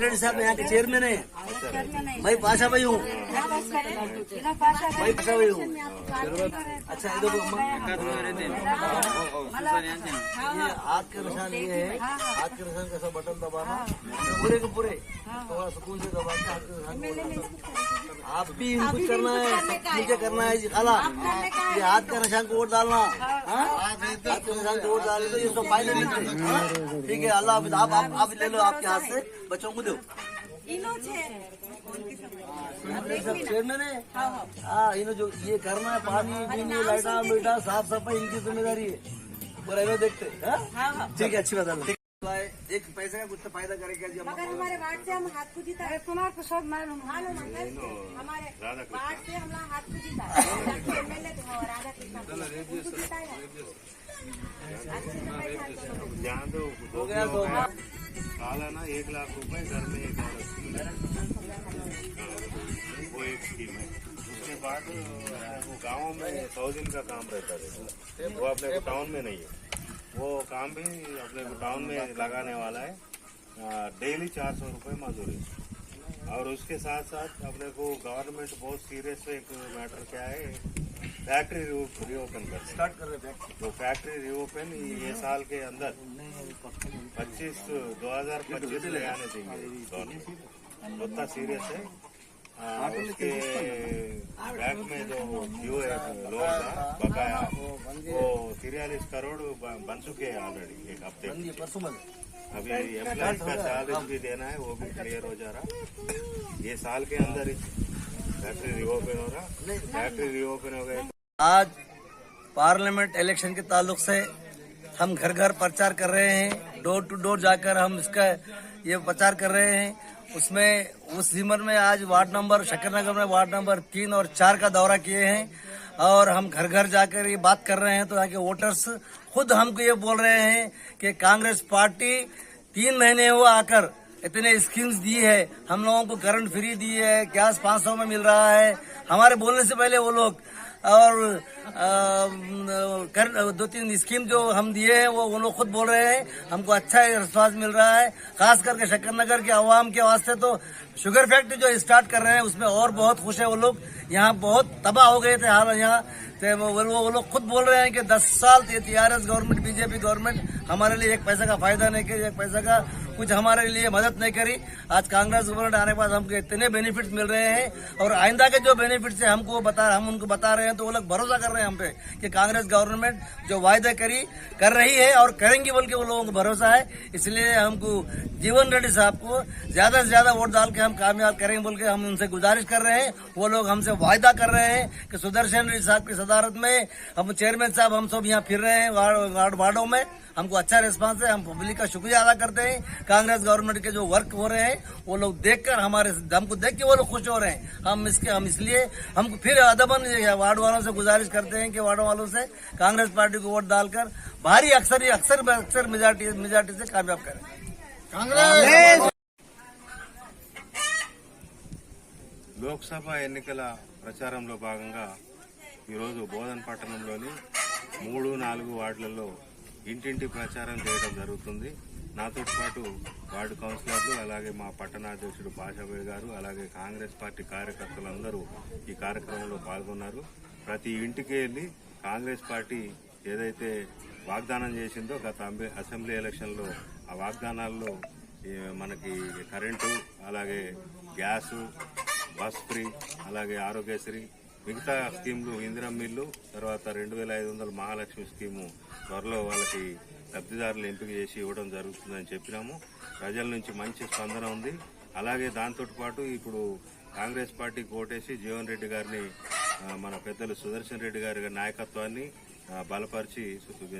साहब यहाँ के चेयरमैन है। मैं पाशा भाई हूँ। मैं पाशा भाई हूँ। अच्छा ये हाथ के निशान ये है। हाथ के निशान कैसा बटन दबाना। पूरे के पूरे। थोड़ा सुकून से दबा के हाथ के निशान आप भी इनको करना है मुझे करना है जी खाला। ये हाथ का निशान को वोट डालना। हाँ? हाथ के निशान को वोट डाले तो ये सब फ़ायदे मिलते? ठीक है अल्लाह आप ले लो आपके हाथ से। बच्चों को दो। सब चेयरमैन है। हाँ इन्हें जो ये करना है पानी पीनी लाइटा मीठा साफ़ सफ़ाई इनकी ज़िम्मेदारी है। पूरा इन्हें देखते हाँ? ठीक है अच्छी बात है एक पैसे का कुछ तो फ़ायदा करेगा जी मगर हमारे वार्ड से हम हाथ को जीता है तुम्हारे को सब मालूम मालूम हमारे वार्ड से हम हाथ को जीता। है तो हो, राधा कृष्ण। जीता है हो गया। तो साल है ना, एक लाख रुपए घर में एक औरत वो एक स्कीम है उसके बाद, वो गाँव में सौ दिन का काम रहता है वो अपने टाउन में नहीं है। वो काम भी अपने को टाउन में लगाने वाला है। डेली चार सौ रुपये मजदूरी। और उसके साथ साथ अपने को गवर्नमेंट बहुत सीरियस एक मैटर क्या है फैक्ट्री रीओपन कर स्टार्ट कर रहे हैं तो फैक्ट्री रीओपन ये साल के अंदर। पच्चीस दो हज़ार पच्चीस में आने देंगे। गवर्नमेंट उतना सीरियस है। आ, उसके बैंक में जो ड्यू है। लोन का बकाया। वो तिरयालीस करोड़ बन चुके हैं ऑलरेडी एक हफ़्ते अभी एम्प्लॉय का सैलरी भी देना है वो भी क्लियर हो जा रहा ये साल के अंदर आज पार्लियामेंट इलेक्शन के ताल्लुक से हम घर घर प्रचार कर रहे हैं, डोर टू डोर जाकर हम इसका ये प्रचार कर रहे हैं। उसमें, उस जिमर में आज वार्ड नंबर, शक्करनगर में वार्ड नंबर तीन और चार का दौरा किए हैं और हम घर घर जाकर ये बात कर रहे हैं तो यहाँ के वोटर्स खुद हमको ये बोल रहे हैं कि कांग्रेस पार्टी तीन महीने हुआ आकर इतने स्कीम्स दी है। हम लोगों को करंट फ्री दी है। गैस 500 में मिल रहा है? हमारे बोलने से पहले वो लोग और कर, दो तीन स्कीम जो हम दिए हैं वो वो लोग खुद बोल रहे हैं। हमको अच्छा रिस्पांस मिल रहा है। खास करके शक्कर नगर के आवाम के वास्ते तो शुगर फैक्ट्री जो स्टार्ट कर रहे हैं उसमें और बहुत खुश है वो लोग। यहाँ बहुत तबाह हो गए थे हाल यहाँ। तो वो लोग खुद बोल रहे हैं कि 10 साल T R S government BJP government हमारे लिए एक पैसा का फ़ायदा नहीं करी एक पैसा का कुछ हमारे लिए मदद नहीं करी। आज कांग्रेस गवर्नमेंट आने के बाद हमको इतने बेनिफिट्स मिल रहे हैं और आइंदा के जो बेनिफिट्स है हमको बता हम उनको बता रहे हैं तो वो लोग भरोसा कर रहे हैं हम पे कि कांग्रेस गवर्नमेंट जो वायदे करी, कर रही है और करेंगी बोल के वो लोगों को भरोसा है। इसलिए हमको जीवन रेड्डी साहब को ज़्यादा से ज़्यादा वोट डाल के हम कामयाब करेंगे बोल के हम उनसे गुजारिश कर रहे हैं। वो लोग हमसे वायदा कर रहे हैं कि सुदर्शन रेड्डी साहब की सदारत में हम चेयरमैन साहब हम सब यहाँ फिर रहे हैं वार्डों में। हमको अच्छा रिस्पांस है हम पब्लिक का शुक्रिया अदा करते हैं कांग्रेस गवर्नमेंट के जो वर्क हो रहे हैं वो लोग देखकर हमारे हमको देख के वो लोग खुश हो रहे हैं हम इसके हम इसलिए हमको फिर अदबन ये वार्ड वालों से गुजारिश करते हैं कि वार्ड वालों से कांग्रेस पार्टी को वोट डालकर भारी अक्सर अक्सर अक्सर मेजोरिटी मेजोरिटी से कामयाब करें లోక్సభ ఎన్నికల ప్రచారంలో భాగంగా ఈరోజు బోధన్ పట్టణంలోని మూడు నాలుగు వార్డులలో ఇంటింటి ప్రచారం చేయడం జరుగుతుంది. నాతో పాటు వార్డు కౌన్సిలర్లు అలాగే మా పట్టణాధ్యక్షుడు పాషాబాయ్ గారు అలాగే కాంగ్రెస్ పార్టీ కార్యకర్తలందరూ ఈ కార్యక్రమంలో పాల్గొన్నారు. ప్రతి ఇంటికి వెళ్ళి కాంగ్రెస్ పార్టీ ఏదైతే వాగ్దానం చేసిందో గత అసెంబ్లీ ఎలక్షన్లో ఆ వాగ్దానాల్లో మనకి కరెంటు అలాగే గ్యాసు బస్ ఫ్రీ అలాగే ఆరోగ్యశ్రీ మిగతా స్కీమ్లు ఇందిరం మిల్లు తర్వాత రెండు వేల ఐదు వందల మహాలక్ష్మి స్కీము త్వరలో వాళ్ళకి లబ్ధిదారులు ఎంపిక చేసి ఇవ్వడం జరుగుతుందని చెప్పినాము. ప్రజల నుంచి మంచి స్పందన ఉంది. అలాగే దాంతో పాటు ఇప్పుడు కాంగ్రెస్ పార్టీకి ఓటేసి జీవన్ రెడ్డి గారిని మన పెద్దలు సుదర్శన్ రెడ్డి గారి నాయకత్వాన్ని బలపరిచి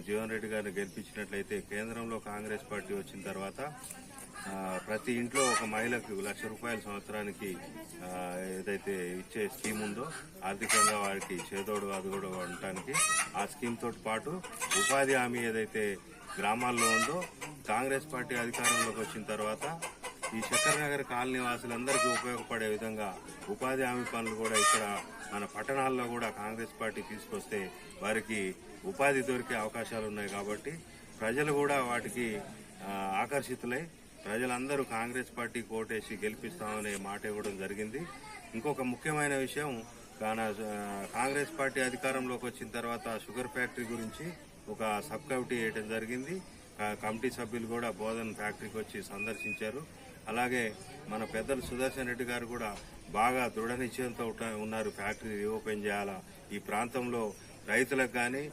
జీవన్ రెడ్డి గారిని గెలిపించినట్లయితే కేంద్రంలో కాంగ్రెస్ పార్టీ వచ్చిన తర్వాత ప్రతి ఇంట్లో ఒక మహిళకు లక్ష రూపాయల సంవత్సరానికి ఏదైతే ఇచ్చే స్కీమ్ ఉందో ఆర్థికంగా వారికి చేదోడు అది కూడా ఉండటానికి ఆ స్కీమ్ తోటి పాటు ఉపాధి హామీ ఏదైతే గ్రామాల్లో ఉందో కాంగ్రెస్ పార్టీ అధికారంలోకి వచ్చిన తర్వాత ఈ శంకర్ నగర్ కాలనీ వాసులందరికీ ఉపయోగపడే విధంగా ఉపాధి హామీ పనులు కూడా ఇక్కడ మన పట్టణాల్లో కూడా కాంగ్రెస్ పార్టీ తీసుకొస్తే వారికి ఉపాధి దొరికే అవకాశాలు ఉన్నాయి కాబట్టి ప్రజలు కూడా వాటికి ఆకర్షితులై ప్రజలందరూ కాంగ్రెస్ పార్టీ కోటేసి గెలిపిస్తామనే మాట ఇవ్వడం జరిగింది. ఇంకొక ముఖ్యమైన విషయం కాన కాంగ్రెస్ పార్టీ అధికారంలోకి వచ్చిన తర్వాత షుగర్ ఫ్యాక్టరీ గురించి ఒక సబ్ కమిటీ వేయడం జరిగింది. కమిటీ సభ్యులు కూడా బోధన్ ఫ్యాక్టరీకి వచ్చి సందర్శించారు. అలాగే మన పెద్దలు సుదర్శన్ రెడ్డి గారు కూడా బాగా దృఢ నిశ్చయంతో ఉన్నారు. ఫ్యాక్టరీ రీఓపెన్ చేయాలా? ఈ ప్రాంతంలో రైతులకు కానీ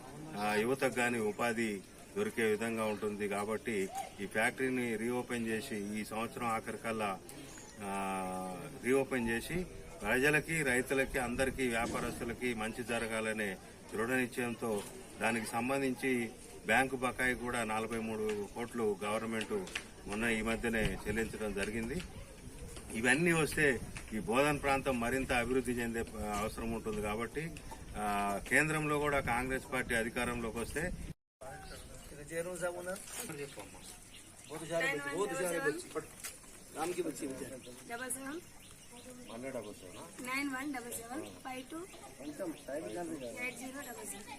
యువతకు కానీ ఉపాధి దొరికే విధంగా ఉంటుంది కాబట్టి ఈ ఫ్యాక్టరీని రీఓపెన్ చేసి ఈ సంవత్సరం ఆఖరికల్లా రీఓపెన్ చేసి ప్రజలకి రైతులకి అందరికీ వ్యాపారస్తులకి మంచి జరగాలనే దృఢ నిశ్చయంతో దానికి సంబంధించి బ్యాంకు బకాయి కూడా నలభై మూడు కోట్లు గవర్నమెంట్ మొన్న ఈ మధ్యనే చెల్లించడం జరిగింది. ఇవన్నీ వస్తే ఈ బోధన్ ప్రాంతం మరింత అభివృద్ధి చెందే అవసరం ఉంటుంది కాబట్టి కేంద్రంలో కూడా కాంగ్రెస్ పార్టీ అధికారంలోకి వస్తే जेरों बहुत बहुत नाम double seven double seven nine one double seven five two. Eight zero double seven.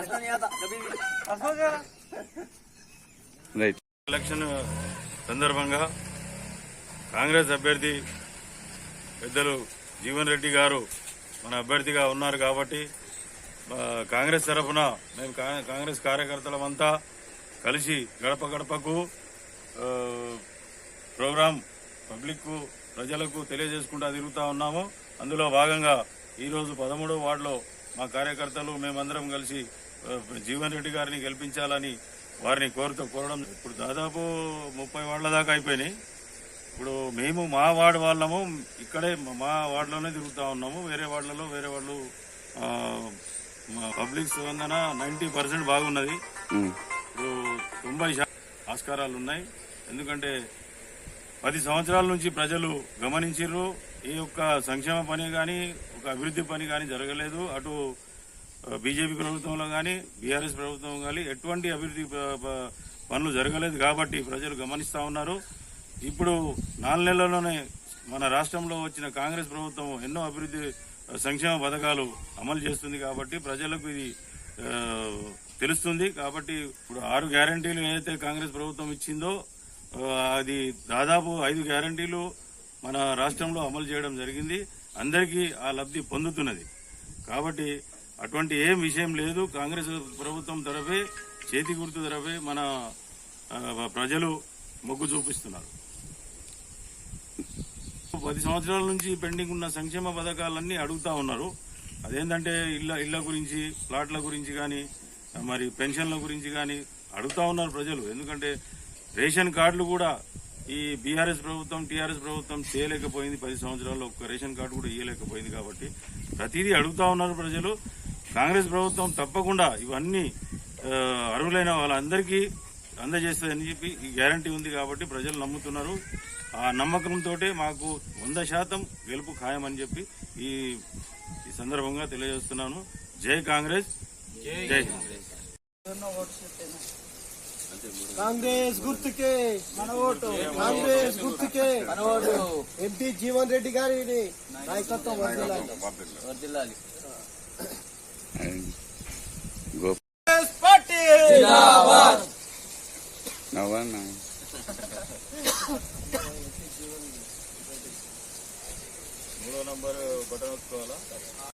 नहीं आता कभी नहीं। ఎలక్షన్ సందర్భంగా కాంగ్రెస్ అభ్యర్థి పెద్దలు జీవన్ రెడ్డి గారు మన అభ్యర్థిగా ఉన్నారు కాబట్టి కాంగ్రెస్ తరఫున మేము కా- కాంగ్రెస్ కార్యకర్తలమంతా కలిసి గడప గడపకు ప్రోగ్రాం పబ్లిక్ ప్రజలకు తెలియజేసుకుంటూ తిరుగుతూ ఉన్నాము. అందులో భాగంగా ఈరోజు పదమూడవ వార్డులో మా కార్యకర్తలు మేమందరం కలిసి జీవన్ రెడ్డి గారిని గెలిపించాలని వారిని కోరుతూ కోరడం ఇప్పుడు దాదాపు ముప్పై వార్డుల దాకా అయిపోయినాయి. ఇప్పుడు మేము మా వార్డు వాళ్ళము ఇక్కడే మా వార్డులోనే తిరుగుతూ ఉన్నాము. వేరే వార్డులలో వేరే వాళ్ళు పబ్లిక్ స్పందన నైంటీ పర్సెంట్ బాగున్నది. ఇప్పుడు తొంభై ఆస్కారాలు ఉన్నాయి. ఎందుకంటే పది సంవత్సరాల నుంచి ప్రజలు గమనించారు ఈ యొక్క సంక్షేమ పని కానీ ఒక అభివృద్ధి పని కానీ జరగలేదు. అటు బీజేపీ ప్రభుత్వంలో కానీ బీఆర్ఎస్ ప్రభుత్వం కానీ ఎటువంటి అభివృద్ధి పనులు జరగలేదు కాబట్టి ప్రజలు గమనిస్తా ఉన్నారు. ఇప్పుడు నాలుగు నెలల్లోనే మన రాష్ట్రంలో వచ్చిన కాంగ్రెస్ ప్రభుత్వం ఎన్నో అభివృద్ధి సంక్షేమ పథకాలు అమలు చేస్తుంది కాబట్టి ప్రజలకు ఇది తెలుస్తుంది. కాబట్టి ఇప్పుడు ఆరు గ్యారంటీలు ఏదైతే కాంగ్రెస్ ప్రభుత్వం ఇచ్చిందో అది దాదాపు ఐదు గ్యారంటీలు మన రాష్ట్రంలో అమలు చేయడం జరిగింది. అందరికీ ఆ లబ్ధి పొందుతున్నది. కాబట్టి అటువంటి ఏం విషయం లేదు. కాంగ్రెస్ ప్రభుత్వం తరఫే చేతి గుర్తు తరఫే మన ప్రజలు మొగ్గు చూపిస్తున్నారు. పది సంవత్సరాల నుంచి పెండింగ్ ఉన్న సంక్షేమ పథకాలన్నీ అడుగుతా ఉన్నారు. అదేంటంటే ఇళ్ళ ఇళ్ళ గురించి ప్లాట్ల గురించి కానీ మరి పెన్షన్ల గురించి కానీ అడుగుతా ఉన్నారు ప్రజలు. ఎందుకంటే రేషన్ కార్డులు కూడా ఈ బీఆర్ఎస్ ప్రభుత్వం టీఆర్ఎస్ ప్రభుత్వం చేయలేకపోయింది. పది సంవత్సరాల్లో ఒక్క రేషన్ కార్డు కూడా ఇవ్వలేకపోయింది కాబట్టి ప్రతిదీ అడుగుతా ఉన్నారు ప్రజలు. కాంగ్రెస్ ప్రభుత్వం తప్పకుండా ఇవన్నీ అర్హులైన వాళ్ళందరికీ అందజేస్తుందని చెప్పి ఈ గ్యారంటీ ఉంది కాబట్టి ప్రజలు నమ్ముతున్నారు. ఆ నమ్మకంతో మాకు వంద శాతం గెలుపు ఖాయమని చెప్పి ఈ ఈ సందర్భంగా తెలియజేస్తున్నాను. జై కాంగ్రెస్. జై కాంగ్రెస్. కాంగ్రెస్ గుర్తుకే మన ఓటు. కాంగ్రెస్ గుర్తుకే మన ఓటు. ఎంపీ జీవన్ రెడ్డి గారి నాయకత్వం వర్ధిల్లాలి. నవ్వన్నా మూడో నంబర్ బటన్ ఒత్తుకోవాలా